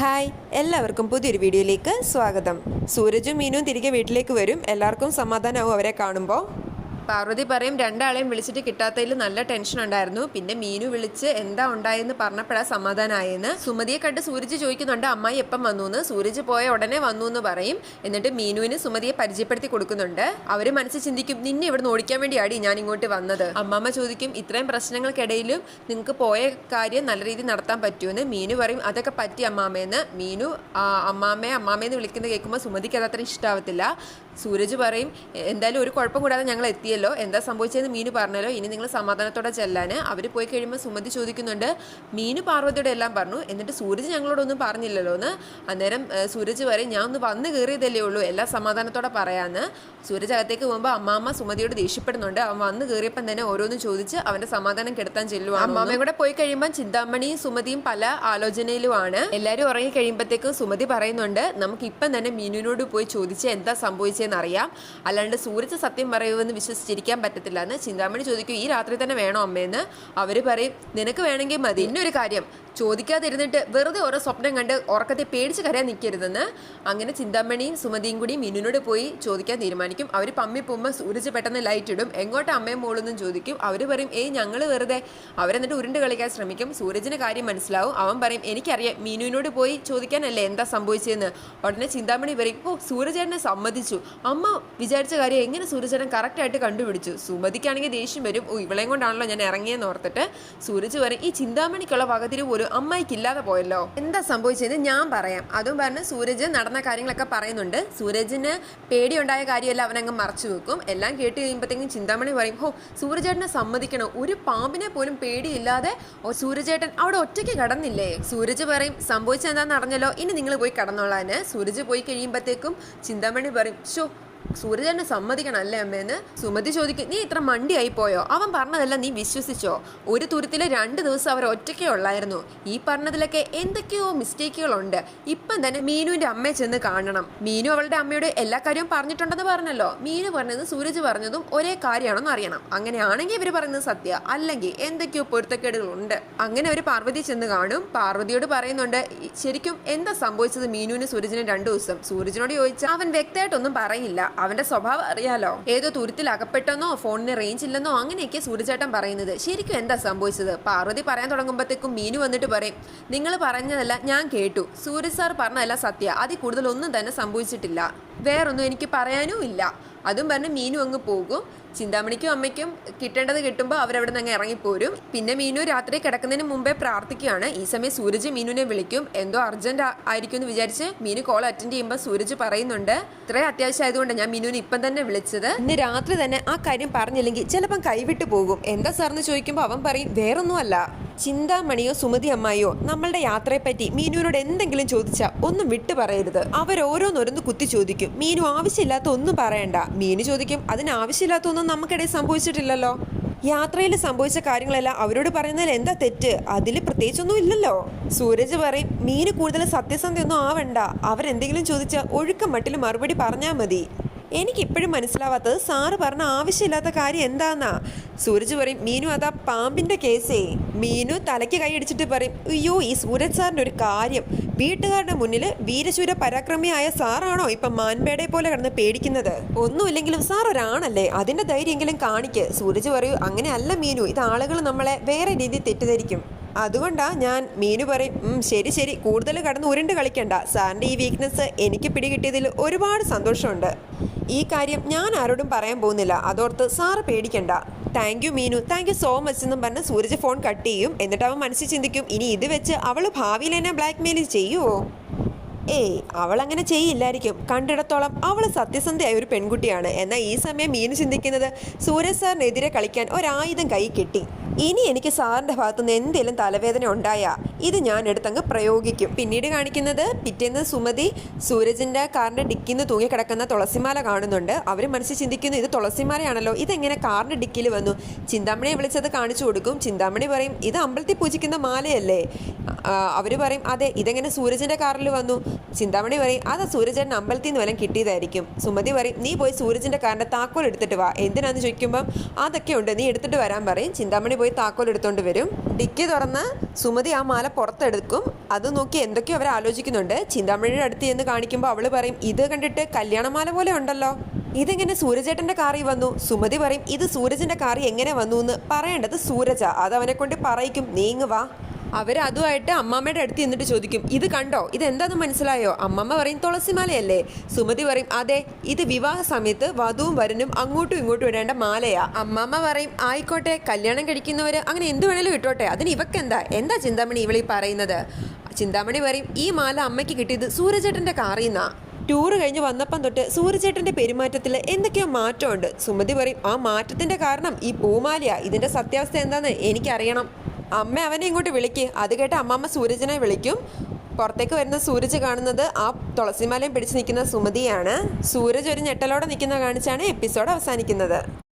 Hi എല്ലാവർക്കും പുതിയൊരു വീഡിയോയിലേക്ക് സ്വാഗതം. സൂരജും മീനും തിരികെ വീട്ടിലേക്ക് വരും. എല്ലാവർക്കും സമാധാനമാവും അവരെ കാണുമ്പോൾ പാർവതി പറയും രണ്ടാളെയും വിളിച്ചിട്ട് കിട്ടാത്തതിൽ നല്ല ടെൻഷൻ ഉണ്ടായിരുന്നു. പിന്നെ മീനു വിളിച്ച് എന്താ ഉണ്ടായെന്ന് പറഞ്ഞപ്പോഴാ സമാധാനമായെന്ന് സുമതിയെ കണ്ട് സൂരജ് ചോദിക്കുന്നുണ്ട് അമ്മായി എപ്പം വന്നു എന്ന് സൂരജ് പോയ ഉടനെ വന്നു എന്ന് പറയും. എന്നിട്ട് മീനുവിന് സുമതിയെ പരിചയപ്പെടുത്തി കൊടുക്കുന്നുണ്ട്. അവർ മനസ്സിൽ ചിന്തിക്കും നിന്നെ ഇവിടെ ഓടിക്കാൻ വേണ്ടിയാടി ഞാൻ ഇങ്ങോട്ട് വന്നത്. അമ്മാമ്മ ചോദിക്കും ഇത്രയും പ്രശ്നങ്ങൾക്കിടയിലും നിങ്ങൾക്ക് പോയ കാര്യം നല്ല രീതിയിൽ നടത്താൻ പറ്റുമെന്ന് മീനു പറയും അതൊക്കെ പറ്റി അമ്മാമ്മയെന്ന് മീനു അമ്മാമ്മയെ അമ്മാമ്മയെന്ന് വിളിക്കുന്നത് കേൾക്കുമ്പോൾ സുമതിക്ക് അത് അത്ര ഇഷ്ടാവത്തില്ല. സൂരജ് പറയും എന്തായാലും ഒരു കുഴപ്പം കൂടാതെ ഞങ്ങൾ എത്തിയല്ലോ. എന്താ സംഭവിച്ചതെന്ന് മീനു പറഞ്ഞല്ലോ. ഇനി നിങ്ങൾ സമാധാനത്തോടെ ചെല്ലാൻ അവർ പോയി കഴിയുമ്പോൾ സുമതി ചോദിക്കുന്നുണ്ട് മീനു പാർവതിയുടെ എല്ലാം പറഞ്ഞു. എന്നിട്ട് സൂരജ് ഞങ്ങളോടൊന്നും പറഞ്ഞില്ലല്ലോ എന്ന്. അന്നേരം സൂരജ് വരെ ഞാൻ ഒന്ന് വന്ന് കയറിയതല്ലേ ഉള്ളൂ. എല്ലാം സമാധാനത്തോടെ പറയാന്ന്. സൂരജ് അകത്തേക്ക് പോകുമ്പോൾ അമ്മാമ്മ സുമതിയോട് ദേഷ്യപ്പെടുന്നുണ്ട്. അവൻ വന്ന് കയറിയപ്പം തന്നെ ഓരോന്നും ചോദിച്ച് അവന്റെ സമാധാനം കെടുത്താൻ ചെല്ലുവാണ് അമ്മാമ്മയും കൂടെ പോയി കഴിയുമ്പോൾ ചിന്താമണിയും സുമതിയും പല ആലോചനയിലുമാണ്. എല്ലാവരും ഉറങ്ങി കഴിയുമ്പോഴത്തേക്കും സുമതി പറയുന്നുണ്ട് നമുക്ക് ഇപ്പം തന്നെ മീനുവിനോട് പോയി ചോദിച്ച് എന്താ സംഭവിച്ചതെന്ന് അറിയാം അല്ലാണ്ട് സൂരജ് സത്യം പറയുമെന്ന് വിശ്വസിച്ചിരിക്കാൻ പറ്റത്തില്ല എന്ന് ചിന്താമണി ചോദിക്കും ഈ രാത്രി തന്നെ വേണോ അമ്മയെന്ന് അവർ പറയും നിനക്ക് വേണമെങ്കിൽ മതി. ഇന്നൊരു കാര്യം ചോദിക്കാതിരുന്നിട്ട് വെറുതെ ഓരോ സ്വപ്നം കണ്ട് ഉറക്കത്തെ പേടിച്ച് കരയാൻ നിൽക്കരുതെന്ന് അങ്ങനെ ചിന്താമണിയും സുമതിയും കൂടി മീനുവിനോട് പോയി ചോദിക്കാൻ തീരുമാനിക്കും. അവർ പമ്മി പോകുമ്പോൾ സൂരജ് പെട്ടെന്ന് ലൈറ്റ് ഇടും. എങ്ങോട്ട് അമ്മയും മോളെന്നും ചോദിക്കും. അവർ പറയും ഏയ് ഞങ്ങൾ വെറുതെ. അവരെന്നിട്ട് ഉരുണ്ട് കളിക്കാൻ ശ്രമിക്കും. സൂരജിന് കാര്യം മനസ്സിലാവും. അവൻ പറയും എനിക്കറിയാം മീനുവിനോട് പോയി ചോദിക്കാനല്ലേ എന്താ സംഭവിച്ചതെന്ന് ഉടനെ ചിന്താമണി പറയും ഓ സൂരജേട്ടനെ സമ്മതിച്ചു. അമ്മ വിചാരിച്ച കാര്യം എങ്ങനെ സൂരജേട്ടൻ കറക്റ്റായിട്ട് കണ്ടുപിടിച്ചു. സുമതിക്കാണെങ്കിൽ ദേഷ്യം വരും. ഓ ഇവളെയും കൊണ്ടാണല്ലോ ഞാൻ ഇറങ്ങിയെന്ന് ഓർത്തിട്ട് സൂരജ് പറയും ഈ ചിന്താമണിക്കുള്ള വകതിരി ഒരു അമ്മായിക്ക് ഇല്ലാതെ പോയല്ലോ. എന്താ സംഭവിച്ചതെന്ന് ഞാൻ പറയാം. അതും പറഞ്ഞ് സൂരജ് നടന്ന കാര്യങ്ങളൊക്കെ പറയുന്നുണ്ട്. സൂരജിന് പേടിയുണ്ടായ കാര്യമല്ല അവനങ്ങ് മറച്ചു വെക്കും. എല്ലാം കേട്ട് കഴിയുമ്പോഴത്തേക്കും ചിന്താമണി പറയും ഓ സൂരജേട്ടനെ സമ്മതിക്കണം? ഒരു പാമ്പിനെ പോലും പേടിയില്ലാതെ ഓ സൂരജേട്ടൻ അവിടെ ഒറ്റയ്ക്ക് കടന്നില്ലേ? സൂരജ് പറയും സംഭവിച്ചെന്താന്ന് അറിഞ്ഞല്ലോ. ഇനി നിങ്ങൾ പോയി കടന്നോളാന് സൂരജ് പോയി കഴിയുമ്പോഴത്തേക്കും ചിന്താമണി പറയും ഷോ സൂരജനെ സമ്മതിക്കണം അല്ലേ അമ്മേന്ന്? സുമതി ചോദിക്കും നീ ഇത്ര മണ്ടിയായി പോയോ? അവൻ പറഞ്ഞതെല്ലാം നീ വിശ്വസിച്ചോ? ഒരു തുരുത്തിൽ രണ്ട് ദിവസം അവർ ഒറ്റയ്ക്കേ ഉള്ളായിരുന്നു. ഈ പറഞ്ഞതിലൊക്കെ എന്തൊക്കെയോ മിസ്റ്റേക്കുകളുണ്ട്. ഇപ്പം തന്നെ മീനുവിന്റെ അമ്മയെ ചെന്ന് കാണണം. മീനു അവളുടെ അമ്മയോട് എല്ലാ കാര്യവും പറഞ്ഞിട്ടുണ്ടെന്ന് പറഞ്ഞല്ലോ. മീനു പറഞ്ഞത് സൂരജ് പറഞ്ഞതും ഒരേ കാര്യമാണെന്ന് അറിയണം. അങ്ങനെയാണെങ്കിൽ ഇവർ പറയുന്നത് സത്യ. അല്ലെങ്കിൽ എന്തൊക്കെയോ പൊരുത്തക്കേടുകളുണ്ട്. അങ്ങനെ അവർ പാർവതി ചെന്ന് കാണും. പാർവതിയോട് പറയുന്നുണ്ട് ശരിക്കും എന്താ സംഭവിച്ചത് മീനുവിന് സൂരജിന് രണ്ടു ദിവസം? സൂരജിനോട് ചോദിച്ചാൽ അവൻ വ്യക്തമായിട്ടൊന്നും പറയില്ല. അവന്റെ സ്വഭാവം അറിയാലോ. ഏതോ തുരുത്തിൽ അകപ്പെട്ടെന്നോ ഫോണിന് റേഞ്ച് ഇല്ലെന്നോ അങ്ങനെയൊക്കെ സൂര്യചേട്ടൻ പറയുന്നത്. ശരിക്കും എന്താ സംഭവിച്ചത്? പാർവതി പറയാൻ തുടങ്ങുമ്പോഴത്തേക്കും മീനു വന്നിട്ട് പറയും നിങ്ങൾ പറഞ്ഞതല്ല ഞാൻ കേട്ടു. സൂര്യ സാർ പറഞ്ഞതല്ല സത്യ. അതിൽ കൂടുതൽ ഒന്നും തന്നെ സംഭവിച്ചിട്ടില്ല. വേറൊന്നും എനിക്ക് പറയാനും ഇല്ല. അതും പറഞ്ഞ് മീനു അങ്ങ് പോകും. ചിന്താമണിക്കും അമ്മയ്ക്കും കിട്ടേണ്ടത് കിട്ടുമ്പോൾ അവരവിടെ നിന്ന് അങ്ങ് ഇറങ്ങിപ്പോരും. പിന്നെ മീനു രാത്രി കിടക്കുന്നതിന് മുമ്പേ പ്രാർത്ഥിക്കുകയാണ്. ഈ സമയം സൂരജ് മീനുവിനെ വിളിക്കും. എന്തോ അർജന്റ് ആയിരിക്കും എന്ന് വിചാരിച്ച് മീനു കോൾ അറ്റൻഡ് ചെയ്യുമ്പോൾ സൂരജ് പറയുന്നുണ്ട് ഇത്രയും അത്യാവശ്യം ആയതുകൊണ്ട് ഞാൻ മീനുവിനെ ഇപ്പം തന്നെ വിളിച്ചത്. ഇന്ന് രാത്രി തന്നെ ആ കാര്യം പറഞ്ഞില്ലെങ്കിൽ ചിലപ്പം കൈവിട്ടു പോകും. എന്താ സാറിന് ചോദിക്കുമ്പോൾ അവൻ പറയും വേറൊന്നുമല്ല. ചിന്താമണിയോ സുമതി അമ്മായിയോ നമ്മളുടെ യാത്രയെപ്പറ്റി മീനുവിനോട് എന്തെങ്കിലും ചോദിച്ചാൽ ഒന്നും വിട്ടു പറയരുത്. അവരോരോന്നോരോന്ന് കുത്തി ചോദിക്കും. മീനു ആവശ്യമില്ലാത്ത ഒന്നും പറയണ്ട. മീനു ചോദിക്കും അതിന് ആവശ്യമില്ലാത്ത ഒന്നും നമുക്കിടയിൽ സംഭവിച്ചിട്ടില്ലല്ലോ? യാത്രയിൽ സംഭവിച്ച കാര്യങ്ങളെല്ലാം അവരോട് പറയുന്നതിൽ എന്താ തെറ്റ്? അതിൽ പ്രത്യേകിച്ചൊന്നും ഇല്ലല്ലോ. സൂരജ് പറയും മീന് കൂടുതൽ സത്യസന്ധയൊന്നും ആവണ്ട. അവരെന്തെങ്കിലും ചോദിച്ചാൽ ഒഴുക്കം മട്ടിൽ മറുപടി പറഞ്ഞാൽ മതി. എനിക്കിപ്പോഴും മനസ്സിലാവാത്തത് സാറ് പറഞ്ഞ ആവശ്യമില്ലാത്ത കാര്യം എന്താന്നാ? സൂരജ് പറയും മീനു അതാ പാമ്പിന്റെ കേസേ. മീനു തലയ്ക്ക് കൈയടിച്ചിട്ട് പറയും അയ്യോ ഈ സൂരജ് സാറിന്റെ ഒരു കാര്യം. വീട്ടുകാരുടെ മുന്നിൽ വീരശൂര പരാക്രമിയായ സാറാണോ ഇപ്പൊ മാൻപേടെ പോലെ കിടന്ന് പേടിക്കുന്നത്? ഒന്നുമില്ലെങ്കിലും സാർ ഒരാണല്ലേ അതിന്റെ ധൈര്യമെങ്കിലും കാണിക്ക്. സൂരജ് പറയൂ അങ്ങനെയല്ല മീനു. ഇത് ആളുകൾ നമ്മളെ വേറെ രീതിയിൽ തെറ്റിദ്ധരിക്കും. അതുകൊണ്ടാ ഞാൻ മീനു പറയും "ഉം, ശരി ശരി കൂടുതൽ കടന്ന് ഉരുണ്ട് കളിക്കണ്ട. സാറിന്റെ ഈ വീക്ക്നെസ് എനിക്ക് പിടികിട്ടിയതിൽ ഒരുപാട് സന്തോഷമുണ്ട്. ഈ കാര്യം ഞാൻ ആരോടും പറയാൻ പോകുന്നില്ല. അതോർത്ത് സാറ് പേടിക്കണ്ട. Thank you Meenu. Thank you so much എന്നും പറഞ്ഞ് സൂരജ് ഫോൺ കട്ട് ചെയ്യും. എന്നിട്ട് അവൻ മനസ്സിൽ ചിന്തിക്കും ഇനി ഇത് വെച്ച് അവൾ ഭാവിയിൽ എന്നെ ബ്ലാക്ക് മെയിൽ ചെയ്യുമോ ഏയ് അവൾ അങ്ങനെ ചെയ്യില്ലായിരിക്കും. കണ്ടിടത്തോളം അവൾ സത്യസന്ധയായ ഒരു പെൺകുട്ടിയാണ്. എന്നാൽ ഈ സമയം മീനു ചിന്തിക്കുന്നത് സൂരജ് സാറിനെതിരെ കളിക്കാൻ ഒരായുധം കൈ കിട്ടി. ഇനി എനിക്ക് സാറിന്റെ ഭാഗത്തുനിന്ന് എന്തെങ്കിലും തലവേദന ഉണ്ടായാ ഇത് ഞാൻ എടുത്തങ്ങ് പ്രയോഗിക്കും. പിന്നീട് കാണിക്കുന്നത് പിറ്റേന്ന് സുമതി സൂരജിന്റെ കാറിന്റെ ഡിക്കിന്ന് തൂങ്ങിക്കിടക്കുന്ന തുളസിമാല കാണുന്നുണ്ട്. അവർ മനസ്സിൽ ചിന്തിക്കുന്നു ഇത് തുളസിമാലയാണല്ലോ ഇതെങ്ങനെ കാറിന്റെ ഡിക്കിൽ വന്നു? ചിന്താമണിയെ വിളിച്ചത് കാണിച്ചു കൊടുക്കും. ചിന്താമണി പറയും ഇത് അമ്പലത്തിൽ പൂജിക്കുന്ന മാലയല്ലേ? അവർ പറയും അതെ ഇതെങ്ങനെ സൂരജിന്റെ കാറിൽ വന്നു? ചിന്താമണി പറയും അത് സൂരജേട്ടൻ അമ്പലത്തിൽ നിന്ന് വല്ലതും കിട്ടിയതായിരിക്കും. സുമതി പറയും നീ പോയി സൂരജിന്റെ കാറിന്റെ താക്കോൽ എടുത്തിട്ട് വാ. എന്തിനാന്ന് ചോദിക്കുമ്പം അതൊക്കെ ഉണ്ട് നീ എടുത്തിട്ട് വരാൻ പറയും. ചിന്താമണി പോയി താക്കോൽ എടുത്തോണ്ട് വരും. ഡിക്കി തുറന്ന് സുമതി ആ മാല പുറത്തെടുക്കും. അത് നോക്കി എന്തൊക്കെയോ അവർ ആലോചിക്കുന്നുണ്ട്. ചിന്താമണിയുടെ അടുത്ത് എന്ന് കാണിക്കുമ്പോൾ അവൾ പറയും ഇത് കണ്ടിട്ട് കല്യാണമാല പോലെ ഉണ്ടല്ലോ. ഇതെങ്ങനെ സൂരജേട്ടന്റെ കാറി വന്നു. സുമതി പറയും ഇത് സൂരജിന്റെ കാറി എങ്ങനെ വന്നു? എന്ന് പറയേണ്ടത് സൂരജ. അത് അവനെ കൊണ്ട് പറയിക്കും നീങ്ങ് വാ. അവരതുമായിട്ട് അമ്മാമ്മയുടെ അടുത്ത് നിന്നിട്ട് ചോദിക്കും ഇത് കണ്ടോ? ഇത് എന്താന്ന് മനസ്സിലായോ? അമ്മമ്മ പറയും തുളസിമാലയല്ലേ? സുമതി പറയും അതെ ഇത് വിവാഹ സമയത്ത് വധുവും വരനും അങ്ങോട്ടും ഇങ്ങോട്ടും ഇടേണ്ട മാലയാ. അമ്മാമ്മ പറയും ആയിക്കോട്ടെ കല്യാണം കഴിക്കുന്നവര് അങ്ങനെ എന്ത് വേണേലും ഇട്ടോട്ടെ അതിന് ഇവക്കെന്താ? എന്താ ചിന്താമണി ഇവളീ പറയുന്നത്? ചിന്താമണി പറയും ഈ മാല അമ്മയ്ക്ക് കിട്ടിയത് സൂരജേട്ടന്റെ കാറിൽ നിന്നാ. ടൂറ് കഴിഞ്ഞ് വന്നപ്പം തൊട്ട് സൂര്യചേട്ടന്റെ പെരുമാറ്റത്തിൽ എന്തൊക്കെയോ മാറ്റമുണ്ട്. സുമതി പറയും ആ മാറ്റത്തിന്റെ കാരണം ഈ പൂമാലയാ. ഇതിന്റെ സത്യാവസ്ഥ എന്താന്ന് എനിക്കറിയണം. അമ്മ അവനെ ഇങ്ങോട്ട് വിളിക്ക്. അത് കേട്ട് അമ്മമ്മ സൂരജിനെ വിളിക്കും. പുറത്തേക്ക് വരുന്ന സൂരജ് കാണുന്നത് ആ തുളസിമാലയും പിടിച്ച് നിൽക്കുന്ന സുമതിയാണ്. സൂരജ് ഒരു ഞെട്ടലോടെ നിൽക്കുന്ന കാണിച്ചാണ് എപ്പിസോഡ് അവസാനിക്കുന്നത്.